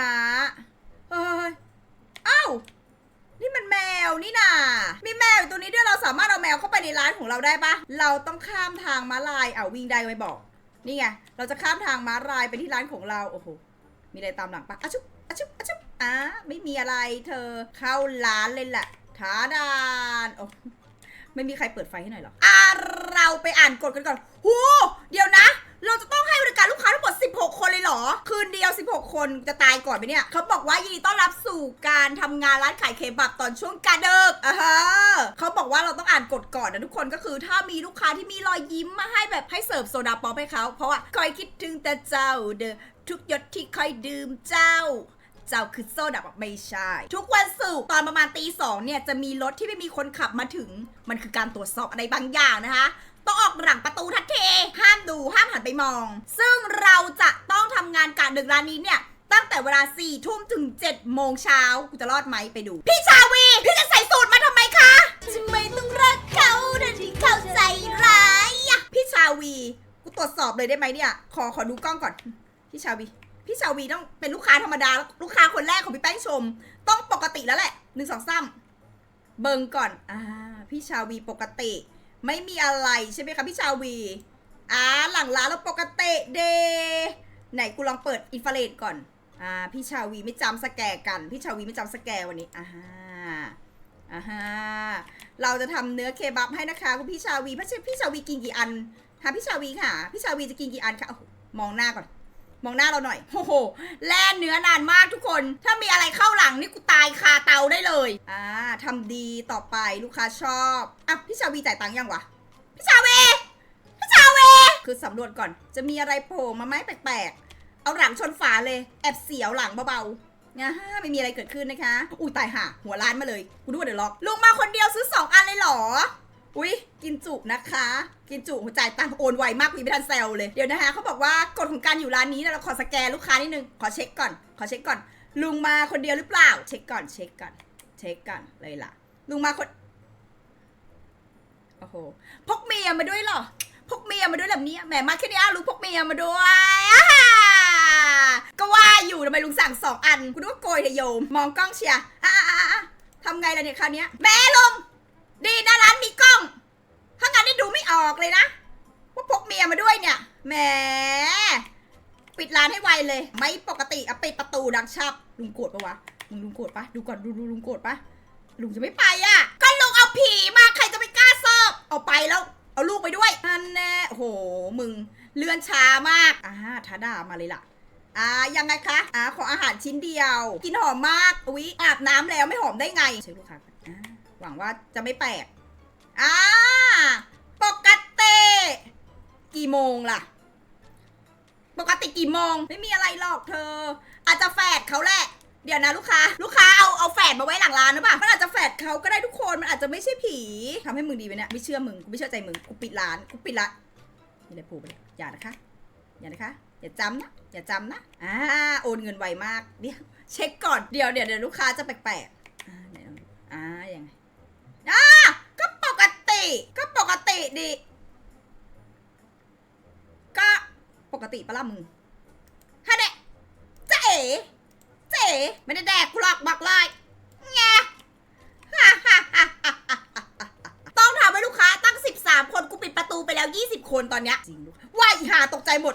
นะเฮ้ยเอ้านี่มันแมวนี่นา มีแมวอยู่ตัวนี้ด้วยเราสามารถเอาแมวเข้าไปในร้านของเราได้ปะเราต้องข้ามทางม้าลายเอาวิ่งได้ไม่บอก นี่ไง เราจะข้ามทางม้าลายไปที่ร้านของเรา โอ้โห มีอะไรตามหลังปะอะชุบอะชุบอะชุบอะไม่มีอะไรเธอ เข้าร้านเลยแหละท้าดานโอ้ไม่มีใครเปิดไฟให้หน่อยหรอ อะเราไปอ่านกฎกันก่อนหูเดี๋ยวนะ เราจะต้องให้บริการลูกค้าทั้งหมด 16 คนเลยเหรอ คืนเดียว 16 คนจะตายก่อนไหมเนี่ย เขาบอกว่ายินดีต้อนรับสู่การทำงานร้านขายเคบับตอนช่วงกาเดิกอะฮะเขาบอกว่าเราต้องอ่านกฎก่อนนะทุกคนก็คือถ้ามีลูกค้าที่มีรอยยิ้มมาให้แบบให้เสิร์ฟโซดาป๊อปให้เขา เพราะว่าคอยคิดถึงแต่เจ้าเด้อทุกหยดที่คอยดื่มเจ้า เจ้าคือโซดาบอกไม่ใช่ ทุกวันศุกร์ตอนประมาณตีสองเนี่ยจะมีรถที่ไม่มีคนขับมาถึง มันคือการตรวจสอบอะไรบางอย่างนะคะ ต้องออกหลังประตูทัดเทห้ามดูห้ามหันไปมอง ซึ่งเราจะต้องทำงานกะดึกร้านนี้เนี่ย ตั้งแต่เวลา4ี่ทุ่มถึง7จ็ดโมงเช้ากูจะรอดไหมไปดู พี่ชาวี พี่จะใส่สูตรมาทำไมคะทำไมต้องรักเขาแต่ที่เขาใจร้ายอะพี่ชาวีกูตรวจสอบเลยได้ไหมเนี่ย ขอขอดูกล้องก่อน พี่ชาวี พี่ชาวีต้องเป็นลูกค้าธรรมดาลูกค้าคนแรกของพี่แป้งชม ต้องปกติแล้วแหละหนึ่งสองสามเบิงก่อน อ่า พี่ชาวีปกติ ไม่มีอะไรใช่ไหมคะพี่ชาวีอ่าหลังร้านเราปกติเดไหนกูลองเปิดอินฟราเรดก่อนอ่าพี่ชาวีไม่จำสแกกันพี่ชาวีไม่จำสแกวันนี้อ่าฮะอ่าฮะเราจะทำเนื้อเคบับให้นะคะคุณพี่ชาวีพี่ชพี่ชาวีกินกี่อันฮะพี่ชาวีค่ะ พี่ชาวีจะกินกี่อันคะมองหน้าก่อน มองหน้าเราหน่อย โอ้โห แล่เนื้อนานมากทุกคน ถ้ามีอะไรเข้าหลังนี่กูตายคาเตาได้เลย อ่าทำดีต่อไปลูกค้าชอบ อะ พี่ชาวีจ่ายตังค์ยังวะ พี่ชาวี พี่ชาวี คือสำรวจก่อน จะมีอะไรโผล่มาไหมแปลกๆ เอาหลังชนฝาเลย แอบเสียวหลังเบาๆนะฮะไม่มีอะไรเกิดขึ้นนะคะ อุ้ยตายห่าหัวร้านมาเลย กูนึกว่าเดี๋ยวล็อก ลุงมาคนเดียวซื้อสองอันเลยเหรอ อุ้ยกินจุนะคะ กินจุหัวจ่ายตังค์โอนไวมากวีไม่ทันแซวเลย เดี๋ยวนะคะเขาบอกว่ากฎของการอยู่ร้านนี้นะเราขอสแกนลูกค้านิดนึง ขอเช็คก่อน ขอเช็คก่อน ลุงมาคนเดียวหรือเปล่า เช็คก่อน เช็คก่อน เช็คก่อนเลยล่ะ ลุงมาคน โอ้โห พกเมียมาด้วยเหรอ พกเมียมาด้วยแบบนี้แหมมาแค่นี้อะลุงพกเมียมาด้วยก็ว่าอยู่ทำไมลุงสั่งสองอันกูนึกว่าโกยเทโยม มองกล้องเชียร์อะอะอะทำไงล่ะเนี่ยคราวนี้แม่ลุง ดีนะร้านมีกล้อง ถ้างั้นนี่ดูไม่ออกเลยนะ ว่าพกเมียมาด้วยเนี่ย แหม ปิดร้านให้ไวเลย ไม่ปกติอะปิดประตูดังชับ ลุงโกรธปะวะ ลุงลุงโกรธปะดูก่อนดูดูลุงโกรธปะลุงจะไม่ไปอะก็ลุงเอาผีมาใครจะไปกล้าสอบเอาไปแล้ว เอาลูกไปด้วยอันแน่โห มึง เลื่อนช้ามาก อ่าทาดามาเลยล่ะอ่ายังไงคะ อ่าขออาหารชิ้นเดียว กินหอมมาก อุ๊ยอาบน้ำแล้วไม่หอมได้ไงเช็คลูกค้า วังว่าจะไม่แปลกอ่าปกติกี่โมงล่ะ ปกติกี่โมง ไม่มีอะไรหรอกเธอ อาจจะแฝดเขาแหละ เดี๋ยวนะลูกค้า ลูกค้าเอาเอาแฝดมาไว้หลังร้านหรือเปล่ามันอาจจะแฝดเขาก็ได้ทุกคน มันอาจจะไม่ใช่ผีทำให้มึงดีไหมเนี่ย ไม่เชื่อมึง กูไม่เชื่อใจมึง กูปิดร้าน กูปิดละมีอะไรผูกไปเลยอย่านะคะ อย่านะคะ อย่าจำนะ อย่าจำนะ อ่า โอนเงินไวมาก เดี๋ยวเช็คก่อน เดี๋ยวเดี๋ยวเดี๋ยวลูกค้าจะแปลกๆ อ่าไหนลองดูอ่า ยังไง อ่า ก็ป ก็ปกติดิ ก็ปกติปะล่ะมึงฮะเด็เจ๊เอ๋เจ๊เอ๋ไม่ได้แดกกูหรอกบอกเลยแง่ฮ่าฮ่าฮ่าฮ่าฮ่าต้องทำให้ลูกค้าตั้ง 13 คนกูปิดประตูไปแล้ว 20 คนตอนเนี้ยจริงลูกว่าอีห่าตกใจหมด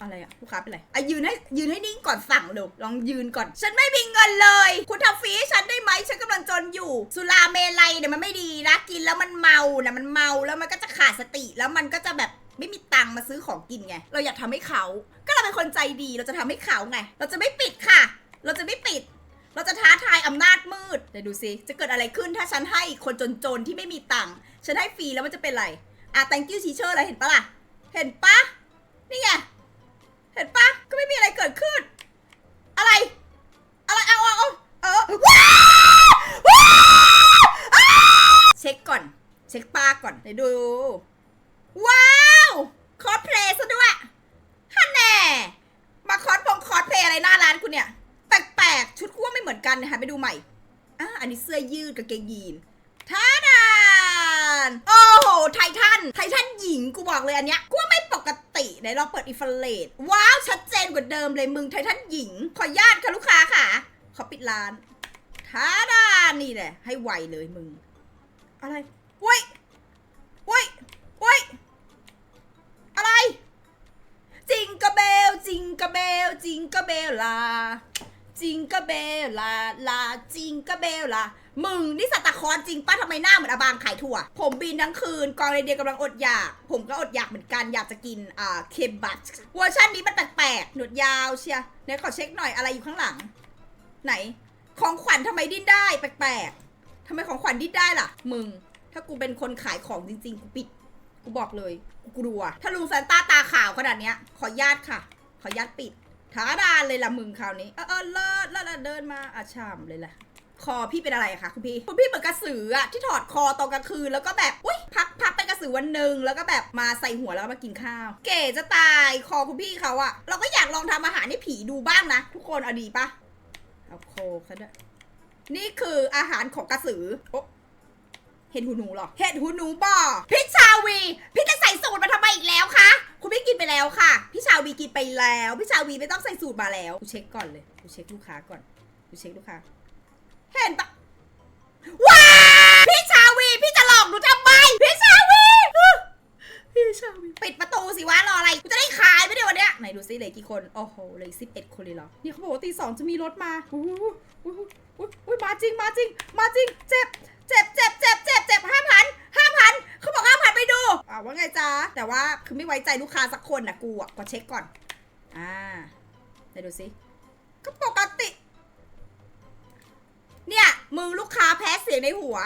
อะไรอะลูกค้าเป็นไรอะยืนให้ยืนให้นิ่งก่อนสั่งเร็วลองยืนก่อน ฉันไม่มีเงินเลย คุณทำฟรีให้ฉันได้ไหมฉันกำลังจนอยู่ สุราเมลัยเนี่ยมันไม่ดีนะกินแล้วมันเมานะมันเมาแล้วมันก็จะขาดสติแล้วมันก็จะแบบไม่มีตังค์มาซื้อของกินไง เราอยากทำให้เขา ก็เราเป็นคนใจดี เราจะทำให้เขาไง เราจะไม่ปิดค่ะ เราจะไม่ปิด เราจะท้าทายอำนาจมืดเดี๋ยวดูสิจะเกิดอะไรขึ้นถ้าฉันให้คนจนๆที่ไม่มีตังค์ ฉันให้ฟรีแล้วมันจะเป็นไร อะ thank you teacher อะไรเห็นปะล่ะ เห็นปะนี่ไง ห็นปะก็ไม่มีอะไรเกิดขึ้น อะไร อะไรเอาเอาเอาเออว้าวว้าวอ้าเช็คก่อน เช็คปลาก่อนเดี๋ยวดู ว้าวคอสเพลย์ซะด้วยฮันแน่มาคอสพงคอสเพลย์อะไรหน้าร้านคุณเนี่ย แปลกๆ ชุดกูว่าไม่เหมือนกันนะคะไปดูใหม่อะอันนี้เสื้อยืดกับเกงยีนท่าดาน โอ้โหไททัน ไททันหญิงกูบอกเลยอันเนี้ยกูว่าไม่ปก ติไหนลองเปิดอินฟราเรดว้าวชัดเจนกว่าเดิมเลยมึงไททันหญิง ขอญาตค่ะลูกค้าค่ะ ขอปิดร้านท้าดานี่แหละ ให้ไวเลยมึง อะไรเว้ยเว้ยเว้ยอะไร จิงกระเบล จิงกระเบล จิงกระเบลลาจิงกระเบลลาลาจิงกระเบลลา มึงนี่สัตว์ตะคอนจริงป้าทำไมหน้าเหมือนอบางขายถั่ว ผมบินทั้งคืนกองเรเดียกำลังอดอยาก ผมก็อดอยากเหมือนกันอยากจะกินอ่าเคบัตเวอร์ชันนี้มันแปลกๆหนวดยาวเชียไหนขอเช็คหน่อยอะไรอยู่ข้างหลัง ไหน ของขวัญทำไมดิ้นได้แปลกๆทำไมของขวัญดิ้นได้ล่ะ มึง ถ้ากูเป็นคนขายของจริงๆกูปิดกูบอกเลยกูกลัว ถ้าลุงซานต้าตาขาวขนาดเนี้ย ขอญาตค่ะ ขอญาตปิดท้าดานเลยล่ะมึงคราวนี้ เออเออเลิศเลิศเดินมาอาชามเลยแหละ คอพี่เป็นอะไรคะคุณพี่คุณพี่เหมือนกระสืออะที่ถอดคอตอนกลางคืนแล้วก็แบบอุ้ยพักพักเป็นกระสือวันหนึ่งแล้วก็แบบมาใส่หัวแล้วก็มากินข้าว เก๋จะตายคอคุณพี่เขาอะเราก็อยากลองทำอาหารให้ผีดูบ้างนะทุกคนเอาดีปะเอาโคซะด้วยนี่คืออาหารของกระสือโอะเห็ดหูหนูหรอ เห็ดหูหนูบ่อพี่ชาวี พี่จะใส่สูตรมาทำไมอีกแล้วคะ คุณพี่กินไปแล้วค่ะ พี่ชาวีกินไปแล้ว พี่ชาวีไม่ต้องใส่สูตรมาแล้ว กูเช็คก่อนเลย กูเช็คลูกค้าก่อน กูเช็คลูกค้า เห็นปะว้าวพี่ชาวีพี่จะหลอกหนูทำไมพี่ชาวีพี่ชาวีปิดประตูสิวะรออะไรกูจะได้ขายไม่ได้วันเนี้ยไหนดูซิเหลยกี่คนโอ้โหเหลยสิบเอ็ดคนเลยเหรอนี่เขาบอกว่าตีสองจะมีรถมาอู้หูอู้หูอู้หูอุ้ยมาจริงมาจริง มาจริงเจ็บเจ็บเจ็บเจ็บเจ็บเจ็บห้าพันห้าพันเขาบอกห้าพันไปดูอ่าว่าไงจ๊ะแต่ว่าคือไม่ไว้ใจลูกค้าสักคนนะกูอะก็เช็คก่อนอ่าไหนดูซิก็ปกติเนี่ย มึงลูกค้าแพ้เสียงในหัว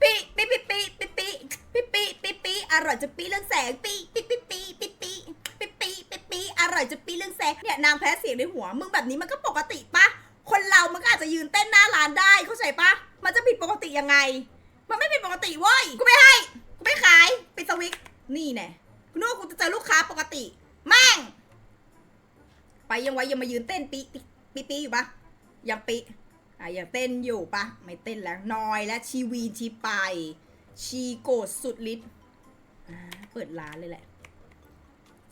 ปีปีปีปีปีปีปีปีปีปีอร่อยจะปีเรื่องแสงปีปีปีปีปีปีปีปีปีปีอร่อยจะปีเรื่องแสงเนี่ยนางแพ้เสียงในหัว มึงแบบนี้มันก็ปกติปะคนเรามันก็อาจจะยืนเต้นหน้าร้านได้เข้าใจปะมันจะผิดปกติยังไง มันไม่ผิดปกติเว้ยกูไม่ให้กูไม่ขายปิดสวิตนี่แน่กูนึกว่ากูจะเจอลูกค้าปกติแม่งไปยังไว้ยังมายืนเต้นปีปีปีปีอยู่ปะยังปี อะยังเต้นอยู่ปะไม่เต้นแล้วนอยและชีวีนชีไป ชีโกรธสุดฤทธิ์อ่าเปิดร้านเลยแหละ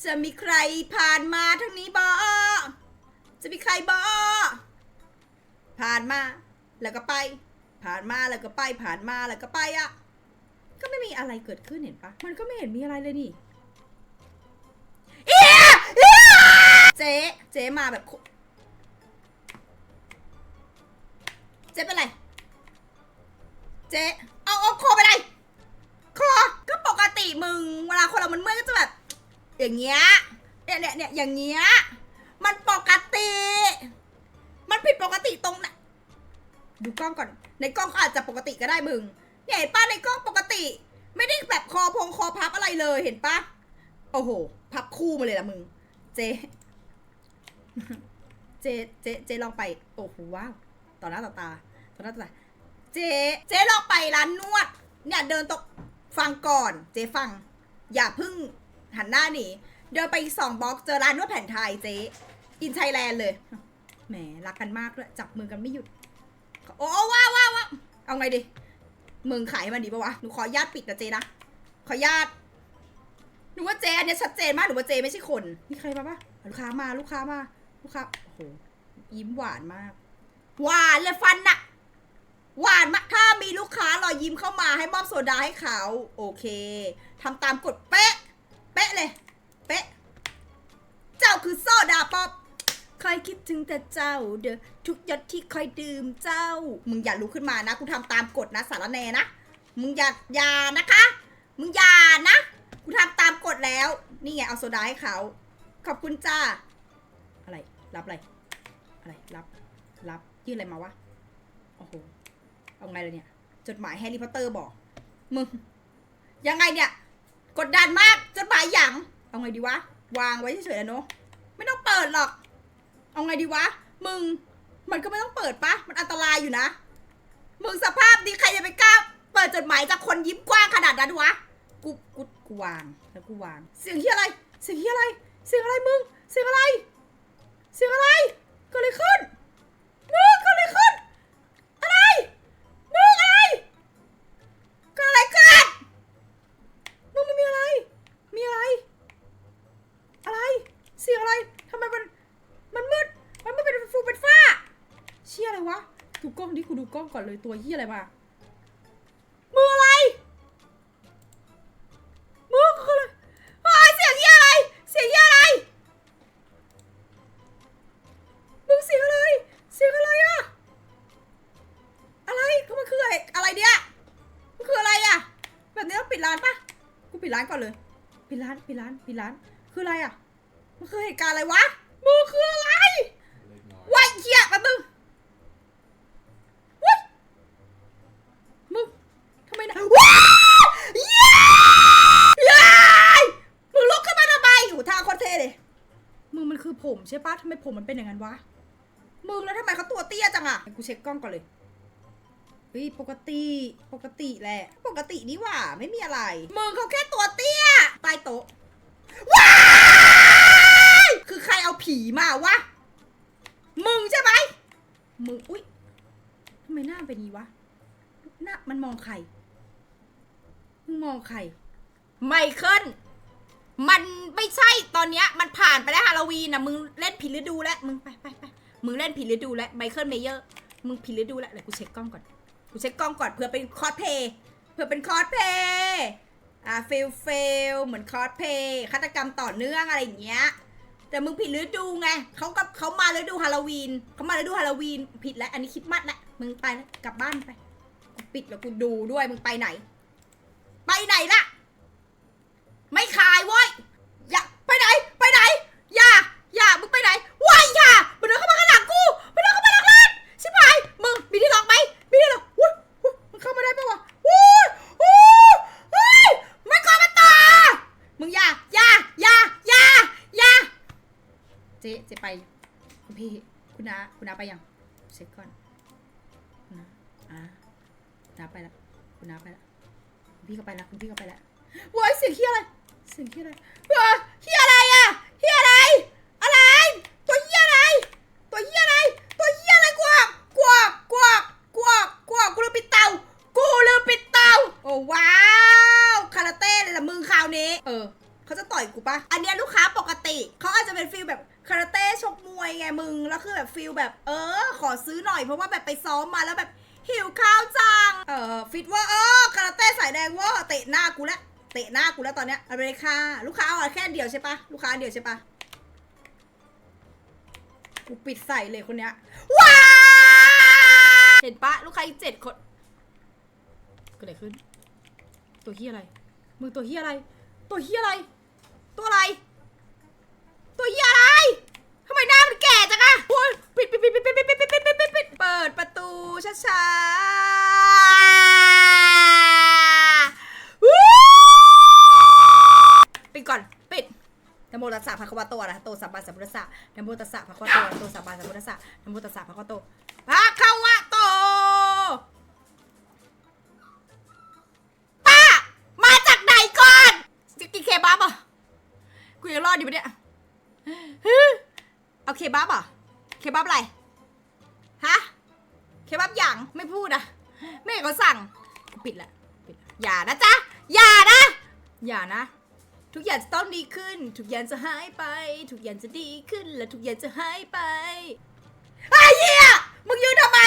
จะมีใครผ่านมาทางนี้บอจะมีใครบอผ่านมา แล้วก็ไป ผ่านมาแล้วก็ไปผ่านมาแล้วก็ไปอะก็ไม่มีอะไรเกิดขึ้นเห็นปะมันก็ไม่เห็นมีอะไรเลยนี่เอียเอียเจ๊เจ๊มาแบบ เจ๊เป็นไร เจ๊เอาเอาคอไปไหนคอก็ปกติมึง เวลาคนเรามันเมื่อยก็จะแบบ อย่างเงี้ย เนี่ยเนี่ยเนี่ยอย่างเงี้ย มันปกติ มันผิดปกติตรงไหนดูกล้องก่อน ในกล้องก็อาจจะปกติก็ได้มึงเนี่ยเห็นป้าในกล้องปกติ ไม่ได้แบบคอพงคอพับอะไรเลยเห็นปะโอ้โห พับคู่มาเลยละมึง เจ๊เจ๊เจ๊เจ๊ลองไป โอ้โหว้าว ต่อหน้าต่อตาต่อหน้าต่อตาเจ๊เจ๊ลองไปร้านนวด เนี่ยเดินตกฟังก่อน เจ๊ฟัง อย่าเพึ่งหันหน้าหนีเดินไปอีกสองบล็อกเจอร้านนวดแผนไทยเจ๊อินไทยแลนด์เลยแหมรักกันมากด้วยจับมือกันไม่หยุด โอ้ว้าวว้าว้าเอาไงดีมึงขายให้มันดีปะวะหนูขอญาตปิดนะเจ๊นะขอญาตหนูว่าเจ๊อันเนี้ยชัดเจนมากหนูว่าเจ๊ไม่ใช่คนมีใครมาปะลูกค้ามาลูกค้ามาลูกค้าโอ้โหยิ้มหวานมาก หวานเลยฟันน่ะ หวานมากถ้ามีลูกค้ารอยยิ้มเข้ามาให้มอบโซดาให้เขา โอเคทำตามกฎเป๊ะ เป๊ะเลย เป๊ะ เจ้าคือโซดาป๊อปคอยคิดถึงแต่เจ้า เด้อทุกหยดที่คอยดื่มเจ้า มึงอย่าลุกขึ้นมานะกูทำตามกฎนะสารแนนะ มึงอย่าอย่านะคะ มึงอย่านะกูทำตามกฎแล้ว นี่ไงเอาโซดาให้เขา ขอบคุณจ้า อะไร รับอะไร อะไร รับ รับ ยื่นอะไรมาวะ โอ้โห เอาไงเลยเนี่ย จดหมายแฮร์รี่พอตเตอร์บอก มึง ยังไงเนี่ย กดดันมาก จดหมายหยัง เอาไงดีวะ วางไว้เฉยๆนะเนอะไม่ต้องเปิดหรอก เอาไงดีวะ มึง มันก็ไม่ต้องเปิดปะ มันอันตรายอยู่นะ มึงสภาพนี้ใครจะไปกล้า เปิดจดหมายจากคนยิ้มกว้างขนาดนั้นวะ กู กู กูวาง แล้วกูวาง เสียงเฮียอะไร เสียงเฮียอะไร เสียงอะไรมึง เสียงอะไร เสียงอะไรเกิดอะไรขึ้น มึงเกิดอะไรขึ้น อะไร มึงอะไรเกิดอะไรขึ้น มึงไม่มีอะไร มีอะไร ดิกูดูกล้องก่อนเลยตัวเฮียอะไรมา มืออะไร มือคืออะไรเฮ้ยเสียงเฮียอะไร เสียงเฮียอะไร มึงเสียงอะไร เสียงอะไรอะอะไรก็มันคืออะไรอะไรเนี่ยมันคืออะไรอะแบบนี้ต้องปิดร้านปะกูปิดร้านก่อนเลย ปิดร้าน ปิดร้าน ปิดร้าน คืออะไรอะมันคือเหตุการณ์อะไรวะ มือคืออะไร เล็กน้อย ว้ายเหี้ยแป๊บนึงว้ายมึงทำไมนะว้ายเย้เย้มึงลุกขึ้นมาทำไมอยู่ท่าโคตรเท่เลย มึงมันคือ ผมใช่ปะทำไมผมมันเป็นอย่างนั้นวะ มึงแล้วทำไมเขาตัวเตี้ยจังอะกูเช็คกล้องก่อนเลยเฮ้ยปกติปกติแหละ ปกตินี่หว่าไม่มีอะไร มึงเขาแค่ตัวเตี้ยใต้โต๊ะว้ายคือใครเอาผีมาวะ มึงใช่ไหมมึงอุ๊ยทำไมหน้าเป็นงี้วะหน้ามันมองใครมึงมองใครไมเคิล มันไม่ใช่ตอนเนี้ยมันผ่านไปแล้วฮาโลวีนนะมึงเล่นผิดฤดูแล้วมึงไปไปไปมึงเล่นผิดฤดูแล้วไมเคิลเมเยอร์มึงผิดฤดูแล้วเดี๋ยวกูเช็คกล้องก่อนกูเช็คกล้องก่อนเผื่อเป็นคอสเพย์เผื่อเป็นคอสเพย์อ่าเฟลเฟลเหมือนคอสเพย์ฆาตกรรมต่อเนื่องอะไรอย่างเงี้ยแต่มึงผิดฤดูไงเขากับเขามาฤดูฮาโลวีนเขามาฤดูฮาโลวีนผิดแล้ว อันนี้คิดมัดแล้วมึงไปแล้วกลับบ้านไปกูปิดแล้วกูดูด้วยมึงไปไหน ไปไหนล่ะ ไม่ขายเว้ยอย่าไปไหน ไปไหน อย่า อย่า มึงไปไหนว้ายอย่ามันเดินเข้ามาข้างหลังกูมันเดินเข้ามาหลังร้านชิบหาย มึง มีที่ล็อกไหมมีที่ล็อกอุ้ยอุ้ยมันเข้ามาได้ปะวะอุ้ยอุ้ยเฮ้ยมันก่อมาต่อมึงอย่า อย่า อย่า อย่า อย่า เจ๊เจ๊ไป คุณพี่ คุณน้า คุณน้า ไปยังเช็คก่อนนะอ่าน้าไปแล้วคุณน้าไปแล้วพี่ก็ไปแล้วคุณพี่ก็ไปแล้วว้ายเสียงเฮียอะไรเสียงเฮียอะไรเฮียอะไรอะ มมาแล้วแบบหิวข้าวจัง เออฟิตว่าเออคาราเต้สายแดงว่าเตะหน้ากูแล้วเตะหน้ากูแล้วตอนเนี้ยอเลยค่ะลูกค้าเอาแค่เดียวใช่ปะลูกค้าเดียวใช่ปะกูปิดใส่เลยคนเนี้ยว้าเห็นปะลูกค้าอีกเจ็ดคนเกิดอะไรขึ้น ตัวเฮียอะไร มึงตัวเฮียอะไร ตัวเฮียอะไร ตัวอะไร ตัวเฮียอะไรทำไมหน้ามันแก่จังอะโอ้ยปิดปิดปิดปิดปิดปิด ปิดประตูช้าๆวู้ปิดก่อน ปิดนโมตัสสะภะคะวะโตอะระหะโตสัมมาสัมพุทธัสสะนโมตัสสะภะคะวะโตอะระหะโตสัมมาสัมพุทธัสสะนโมตัสสะภะคะวะโตภะคะวะโตป้ามาจากไหนก่อนจะกินเคบับอะกูยังรอดอยู่ปะเนี่ยเอาเคบับอะเคบับอะไร ไม่พูดอะ แม่เขาสั่งปิดละปิดละอย่านะจ๊ะ อย่านะ อย่านะ ทุกอย่างจะต้องดีขึ้น ทุกอย่างจะหายไป ทุกอย่างจะดีขึ้น และทุกอย่างจะหายไปไอ้เหี้ยมึงยืนทำไม